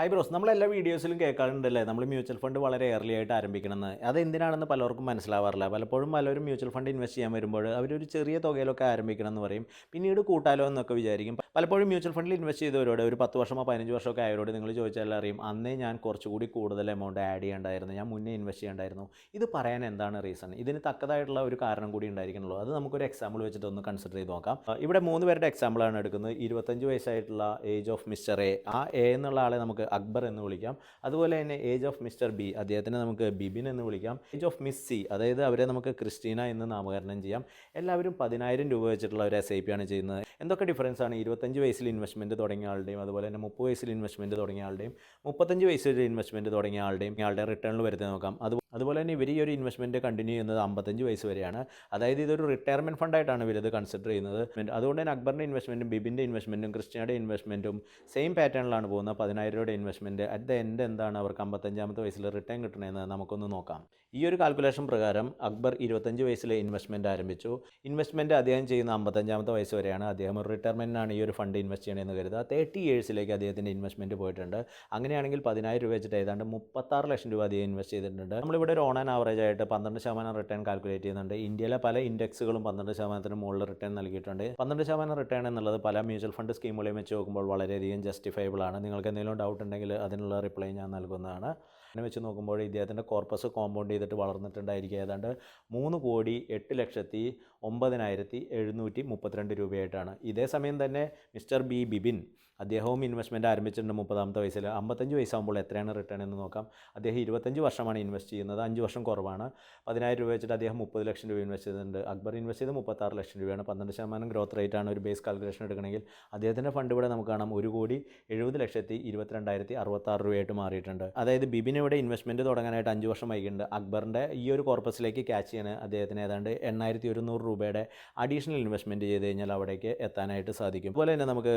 High bros നമ്മൾ എല്ലാ വീഡിയോസിലും കേൾക്കാറുണ്ടല്ലേ? നമ്മൾ മ്യൂച്വൽ ഫണ്ട് വളരെ എയർലി ആയിട്ട് ആരംഭിക്കണമെന്ന്. അത് എന്തിനാണെന്ന് പലർക്കും മനസ്സിലാവാറില്ല. പലപ്പോഴും പലരും മ്യൂച്വൽ ഫണ്ട് ഇൻവെസ്റ്റ് ചെയ്യാൻ വരുമ്പോൾ അവരൊരു ചെറിയ തുകയിലൊക്കെ ആരംഭിക്കണം എന്ന് പറയും. പിന്നീട് കൂട്ടാലോ എന്നൊക്കെ വിചാരിക്കും. പലപ്പോഴും മ്യൂച്വൽ ഫണ്ടിൽ ഇൻവെസ്റ്റ് ചെയ്തവരോട് ഒരു പത്ത് വർഷമോ പതിനഞ്ച് വർഷമൊക്കെ ആയവരോട് നിങ്ങൾ ചോദിച്ചാൽ അറിയും അന്നേ ഞാൻ കുറച്ചുകൂടി കൂടുതൽ എമൗണ്ട് ആഡ് ചെയ്യേണ്ടായിരുന്നു. ഞാൻ മുന്നേ ഇൻവെസ്റ്റ് ചെയ്യേണ്ടായിരുന്നു. ഇത് പറയാൻ എന്താണ് റീസൺ ഇതിന് തക്കതായിട്ടുള്ള ഒരു കാരണം കൂടി ഉണ്ടായിരിക്കണല്ലോ. അത് നമുക്കൊരു എക്സാമ്പിൾ വെച്ചിട്ട് ഒന്ന് കൺസിഡർ ചെയ്ത് നോക്കാം. ഇവിടെ മൂന്ന് പേരുടെ എക്സാമ്പിളാണ് എടുക്കുന്നത്. ഇരുപത്തഞ്ച് വയസ്സായിട്ടുള്ള ഏജ് ഓഫ് മിസ്റ്റർ എ ആ എ എന്നുള്ള ആളെ നമുക്ക് അക്ബർ എന്ന് വിളിക്കാം. അതുപോലെ തന്നെ ഏജ് ഓഫ് മിസ്റ്റർ ബി അദ്ദേഹത്തിനെ നമുക്ക് ബിബിൻ എന്ന് വിളിക്കാം. ഏജ് ഓഫ് മിസ് സി അതായത് അവരെ നമുക്ക് ക്രിസ്റ്റീന എന്ന് നാമകരണം ചെയ്യാം. എല്ലാവരും പതിനായിരം രൂപ വെച്ചിട്ടുള്ള ഒരു എസ് ഐ പി ആണ് ചെയ്യുന്നത്. എന്തൊക്കെ ഡിഫറൻസ് ആണ്? ഇരുപത്തഞ്ച് വയസ്സിൽ ഇൻവെസ്റ്റ്മെന്റ് തുടങ്ങിയ ആളുടെയും അതുപോലെ തന്നെ മുപ്പത് വയസ്സിൽ ഇൻവെസ്റ്റ്മെന്റ് തുടങ്ങിയ ആളുടെയും മുപ്പത്തഞ്ച് വയസ്സിൽ ഇൻവെസ്റ്റ്മെന്റ് തുടങ്ങിയ ആളുടെയും ആളുടെ റിട്ടേണിൽ വരുത്തി നോക്കാം. അത് അതുപോലെ തന്നെ ഇവർ ഈ ഒരു ഇൻവെസ്റ്റ്മെന്റ് കണ്ടിന്യൂ ചെയ്യുന്നത് അമ്പത്തഞ്ച് വയസ്സ് വരെയാണ്. അതായത് ഇതൊരു റിട്ടയർമെന്റ് ഫണ്ടായിട്ടാണ് ഇവരത് കൺസിഡർ ചെയ്യുന്നത്. അതുകൊണ്ട് തന്നെ അക്ബറിന്റെ ഇൻവെസ്റ്റ്മെന്റും ബിബിന്റെ ഇൻവെസ്റ്റ്മെന്റും ക്രിസ്ത്യയുടെ ഇൻവെസ്റ്റ്മെന്റും സെയിം പാറ്റേണിലാണ് പോകുന്നത്. പതിനായിരം രൂപയുടെ ഇൻവെസ്റ്റ്മെന്റ് അറ്റ് ദ എൻഡ് എന്താണ് അവർക്ക് അമ്പത്തഞ്ചാമത്തെ വയസ്സിൽ റിട്ടേൺ കിട്ടണമെന്ന് നമുക്കൊന്ന് നോക്കാം. ഈ ഒരു കാൽക്കുലേഷൻ പ്രകാരം അക്ബർ ഇരുപത്തഞ്ച് വയസ്സിലെ ഇൻവെസ്റ്റ്മെന്റ് ആരംഭിച്ചു. ഇൻവെസ്റ്റ്മെന്റ് അദ്ദേഹം ചെയ്യുന്ന അമ്പത്തഞ്ചാമത്തെ വയസ്സ് വരെയാണ്. അദ്ദേഹം ഒരു റിട്ടയർമെന്റിനാണ് ഈ ഒരു ഫണ്ട് ഇൻവെസ്റ്റ് ചെയ്യണമെന്ന് കരുതുക. തേർട്ടി ഇയേഴ്സിലേക്ക് അദ്ദേഹത്തിന്റെ ഇൻവെസ്റ്റ്മെന്റ് പോയിട്ടുണ്ട്. അങ്ങനെയാണെങ്കിൽ പതിനായിരം രൂപ വെച്ചിട്ട് ഏതാണ്ട് മുപ്പത്താറ് ലക്ഷം രൂപ അദ്ദേഹം ഇൻവെസ്റ്റ് ചെയ്തിട്ടുണ്ട്. നമ്മളിവിടെ ഒരു ഓൺ ആൻഡ് ആവറേജ് ആയിട്ട് പന്ത്രണ്ട് ശതമാനം റിട്ടേൺ കാൽക്കുലേറ്റ് ചെയ്യുന്നുണ്ട്. ഇന്ത്യയിലെ പല ഇൻഡെക്സുകളും പന്ത്രണ്ട് ശതമാനത്തിന് മുകളിൽ റിട്ടേൺ നൽകിയിട്ടുണ്ട്. പന്ത്രണ്ട് ശതമാനം റിട്ടേൺ എന്നുള്ളത് പല മ്യൂച്വൽ ഫണ്ട് സ്കീമുകളെയും വെച്ച് നോക്കുമ്പോൾ വളരെയധികം ജസ്റ്റിഫൈബിൾ ആണ്. നിങ്ങൾക്ക് എന്തെങ്കിലും ഡൗട്ട് ഉണ്ടെങ്കിൽ അതിനുള്ള റിപ്ലൈ ഞാൻ നൽകുന്നതാണ്. അങ്ങനെ വെച്ച് നോക്കുമ്പോൾ ഇദ്ദേഹത്തിന്റെ കോർപ്പസ് കോമ്പൗണ്ട് ചെയ്തിട്ട് വളർന്നിട്ടുണ്ടായിരിക്കുക ഏതാണ്ട് മൂന്ന് കോടി എട്ട് ലക്ഷത്തി ഒമ്പതിനായിരത്തി എഴുന്നൂറ്റി മുപ്പത്തിരണ്ട് രൂപയായിട്ടാണ്. ഇതേ സമയം തന്നെ മിസ്റ്റർ ബി ബിബിൻ അദ്ദേഹവും ഇൻവെസ്റ്റ്മെന്റ് ആരംഭിച്ചിട്ടുണ്ട് മുപ്പതാമത്തെ വയസ്സിൽ. അമ്പത്തഞ്ച് വയസ്സാകുമ്പോൾ എത്രയാണ് റിട്ടേൺ എന്ന് നോക്കാം. അദ്ദേഹം ഇരുപത്തഞ്ച് വർഷമാണ് ഇൻവെസ്റ്റ് ചെയ്യുന്നത്. അഞ്ച് വർഷം കുറവാണ്. പതിനായിരം രൂപ വെച്ചിട്ട് അദ്ദേഹം മുപ്പത് ലക്ഷം രൂപ ഇൻവെസ്റ്റ് ചെയ്തിട്ടുണ്ട്. അക്ബർ ഇൻവെസ്റ്റ് ചെയ്ത് മുപ്പത്താറ് ലക്ഷം രൂപയാണ്. പന്ത്രണ്ട് ശതമാനം ഗ്രോത്ത് റേറ്റ് ആണ്. ഒരു ബേസ് കാൽക്കുലേഷൻ എടുക്കണമെങ്കിൽ അദ്ദേഹത്തിന്റെ ഫണ്ട് ഇവിടെ നമുക്ക് കാണാം. ഒരു കോടി എഴുപത് ലക്ഷത്തി ഇരുപത്തിരണ്ടായിരത്തി അറുപത്താറ് രൂപയായിട്ട് മാറിയിട്ടുണ്ട്. അതായത് ബിബിന് ഇവിടെ ഇൻവെസ്റ്റ്മെന്റ് തുടങ്ങാനായിട്ട് അഞ്ച് വർഷം വൈകിട്ടുണ്ട് അക്ബറിന്റെ ഈ ഒരു കോർപ്പസിലേക്ക് ക്യാച്ച് ചെയ്യാൻ അദ്ദേഹത്തിന് ഏതാണ്ട് എണ്ണായിരത്തി ഒരുന്നൂറ് രൂപയുടെ അഡീഷണൽ ഇൻവെസ്റ്റ്മെന്റ് ചെയ്ത് കഴിഞ്ഞാൽ അവിടേക്ക് എത്താനായിട്ട് സാധിക്കും. അതുപോലെ തന്നെ നമുക്ക്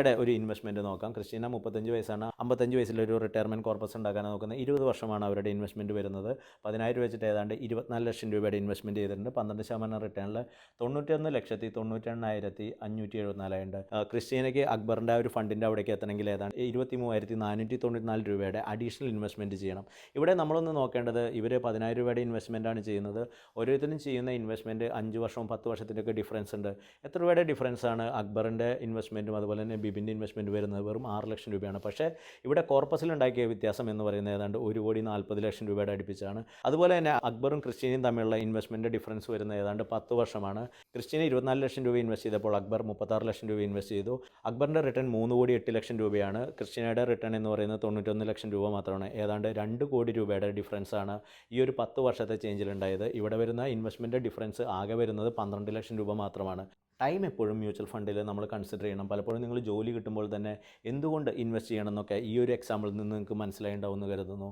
ക്രിസ്റ്റീനയുടെ ഒരു ഇൻവെസ്റ്റ്മെന്റ് നോക്കാം. ക്രിസ്റ്റീന മുപ്പത്തഞ്ച് വയസ്സാണ്. അമ്പത്തഞ്ച് വയസ്സിലൊരു റിട്ടയർമെന്റ് കോർപ്പസ് ഉണ്ടാക്കാൻ നോക്കുന്നത് ഇരുപത് വർഷമാണ് അവരുടെ ഇൻവെസ്റ്റ്മെന്റ് വരുന്നത്. പതിനായിരം വെച്ചിട്ട് ഏതാണ്ട് ഇരുപത്തിനാല് ലക്ഷം രൂപയുടെ ഇൻവെസ്റ്റ്മെന്റ് ചെയ്തിട്ടുണ്ട്. പന്ത്രണ്ട് ശതമാനം റിട്ടേണിൽ തൊണ്ണൂറ്റൊന്ന് ലക്ഷത്തി തൊണ്ണൂറ്റെണ്ണായിരത്തി അഞ്ഞൂറ്റി എഴുപത്തിനാലായിട്ടുണ്ട് ക്രിസ്റ്റീനയ്ക്ക് അക്ബറിന്റെ ഒരു ഫണ്ടിന്റെ അവിടേക്ക് എത്തണമെങ്കിൽ ഏതാണ്ട് ഇരുപത്തി മൂവായിരത്തി നാനൂറ്റി തൊണ്ണൂറ്റിനാല് രൂപയുടെ അഡീഷണൽ ഇൻവെസ്റ്റ്മെന്റ് ചെയ്യണം. ഇവിടെ നമ്മളൊന്ന് നോക്കേണ്ടത് ഇവർ പതിനായിരം രൂപയുടെ ഇൻവെസ്റ്റ്മെന്റാണ് ചെയ്യുന്നത്. ഓരോരുത്തരും ചെയ്യുന്ന ഇൻവെസ്റ്റ്മെന്റ് അഞ്ച് വർഷവും പത്ത് വർഷത്തിന്റെയൊക്കെ ഡിഫറൻസ് ഉണ്ട്. എത്ര രൂപയുടെ ഡിഫറൻസ് ആണ് അക്ബറിന്റെ ഇൻവെസ്റ്റ്മെന്റും അതുപോലെ തന്നെ ബിബിന്റെ ഇൻവെസ്റ്റ്മെന്റ് വരുന്നത് വെറും ആറ് ലക്ഷം രൂപയാണ്. പക്ഷേ ഇവിടെ കോർപ്പസിൽ ഉണ്ടാക്കിയ വ്യത്യാസം എന്ന് പറയുന്നത് ഏതാണ്ട് ഒരു കോടി നാൽപ്പത് ലക്ഷം രൂപയുടെ അടുപ്പിച്ചാണ്. അതുപോലെ തന്നെ അക്ബറും ക്രിസ്ത്യനും തമ്മിലുള്ള ഇൻവെസ്റ്റ്മെന്റ് ഡിഫറൻസ് വരുന്നത് ഏതാണ്ട് പത്ത് വർഷമാണ്. ക്രിസ്ത്യന് ഇരുപത്തിനാല് ലക്ഷം രൂപ ഇൻവെസ്റ്റ് ചെയ്തപ്പോൾ അക്ബർ മുപ്പത്താറ് ലക്ഷം രൂപ ഇൻവെസ്റ്റ് ചെയ്തു. അക്ബറിന്റെ റിട്ടേൺ മൂന്ന് കോടി എട്ട് ലക്ഷം രൂപയാണ്. ക്രിസ്ത്യനയുടെ റിട്ടേൺ എന്ന് പറയുന്നത് തൊണ്ണൂറ്റൊന്ന് ലക്ഷം രൂപ മാത്രമാണ്. ഏതാണ്ട് രണ്ട് കോടി രൂപയുടെ ഡിഫറൻസ് ആണ് ഈ ഒരു പത്ത് വർഷത്തെ ചേഞ്ചിലുണ്ടായത് ഇവിടെ വരുന്ന ഇൻവെസ്റ്റ്മെന്റ് ഡിഫറൻസ് ആകെ വരുന്നത് പന്ത്രണ്ട് ലക്ഷം രൂപ മാത്രമാണ്. ടൈം എപ്പോഴും മ്യൂച്വൽ ഫണ്ടിൽ നമ്മൾ കൺസിഡർ ചെയ്യണം. പലപ്പോഴും നിങ്ങൾ ജോലി കിട്ടുമ്പോൾ തന്നെ എന്തുകൊണ്ട് ഇൻവെസ്റ്റ് ചെയ്യണം എന്നൊക്കെ ഈ ഒരു എക്സാമ്പിളിൽ നിന്ന് നിങ്ങൾക്ക് മനസ്സിലായിണ്ടാവുമെന്ന് കരുതുന്നു.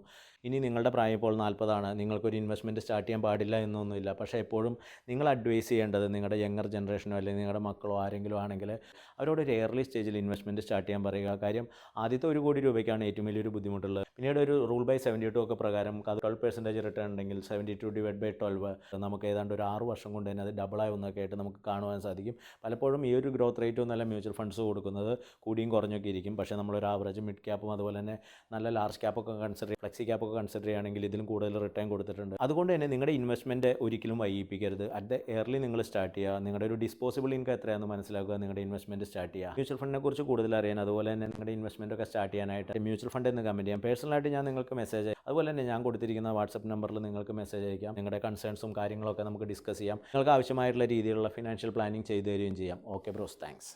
ഇനി നിങ്ങളുടെ പ്രായം ഇപ്പോൾ നാൽപ്പതാണ്. നിങ്ങൾക്കൊരു ഇൻവെസ്റ്റ്മെന്റ് സ്റ്റാർട്ട് ചെയ്യാൻ പാടില്ല എന്നൊന്നുമില്ല. പക്ഷേ എപ്പോഴും നിങ്ങൾ അഡ്വൈസ് ചെയ്യേണ്ടത് നിങ്ങളുടെ യങ്ങർ ജനറേഷനോ അല്ലെങ്കിൽ നിങ്ങളുടെ മക്കളോ ആരെങ്കിലും ആണെങ്കിൽ അവരോട് ഒരു എയർലി സ്റ്റേജിൽ ഇൻവെസ്റ്റ്മെന്റ് സ്റ്റാർട്ട് ചെയ്യാൻ പറയുക. കാര്യം ആദ്യത്തെ ഒരു കോടി രൂപയ്ക്കാണ് ഏറ്റവും വലിയൊരു ബുദ്ധിമുട്ടുള്ളത്. പിന്നീട് ഒരു റൂൾ ബൈ സെവന്റി ടു ഒക്കെ പ്രകാരം അത് ട്വൽവ് പെർസെന്റേജ് റിട്ടേൺ ഉണ്ടെങ്കിൽ seventy two divide by twelve നമുക്ക് ഏതാണ്ട് ഒരു ആറ് വർഷം കൊണ്ട് തന്നെ അത് ഡബിളായി ഒന്നൊക്കെ ആയിട്ട് നമുക്ക് കാണുവാൻ സാധിക്കും. പലപ്പോഴും ഈ ഒരു ഗ്രോത്ത് റേറ്റ് ഒന്നല്ല മ്യൂച്വൽ ഫണ്ട്സ് കൊടുക്കുന്നത്. കൂടിയും കുറഞ്ഞൊക്കെ ഇരിക്കും. പക്ഷേ നമ്മളൊരു ആവറേജ് മിഡ് ക്യാപ്പും അതുപോലെ തന്നെ നല്ല ലാർജ് ക്യാപ്പൊക്കെ കൺസിഡർ ഫ്ലെക്സി ക്യാപ്പൊക്കെ കൺസിഡർ ചെയ്യുകയാണെങ്കിൽ ഇതിലും കൂടുതൽ റിട്ടേൺ കൊടുത്തിട്ടുണ്ട്. അതുകൊണ്ട് തന്നെ നിങ്ങളുടെ ഇൻവെസ്റ്റ്മെന്റ് ഒരിക്കലും വൈകിപ്പിക്കരുത്. അറ്റ് ദ എയർലി നിങ്ങൾ സ്റ്റാർട്ട് ചെയ്യുക നിങ്ങളുടെ ഒരു ഡിസ്പോസിബിൾ ഇൻകം എത്രയാണെന്ന് മനസ്സിലാക്കുക. നിങ്ങളുടെ ഇൻവെസ്റ്റ്മെന്റ് സ്റ്റാർട്ട് ചെയ്യുക മ്യൂച്വൽ ഫണ്ടിനെ കുറിച്ച് കൂടുതൽ അറിയാൻ അതുപോലെ തന്നെ നിങ്ങളുടെ ഇൻവെസ്റ്റ്മെന്റ് ഒക്കെ സ്റ്റാർട്ട് ചെയ്യാനായിട്ട് മ്യൂച്വൽ ഫണ്ട് എന്ന് കമന്റ് ചെയ്യാം. പേഴ്സണലായിട്ട് ഞാൻ നിങ്ങൾക്ക് മെസ്സേജ് അതുപോലെ തന്നെ ഞാൻ കൊടുത്തിരിക്കുന്ന വാട്സപ്പ് നമ്പറിൽ നിങ്ങൾക്ക് മെസ്സേജ് അയക്കാം. നിങ്ങളുടെ കൺസേൺസും കാര്യങ്ങളൊക്കെ നമുക്ക് ഡിസ്കസ് ചെയ്യാം. നിങ്ങൾക്ക് ആവശ്യമായിട്ടുള്ള രീതിയിലുള്ള ഫിനാൻഷ്യൽ പ്ലാനിങ് ചെയ്തു തരികയും ചെയ്യാം. Okay bros thanks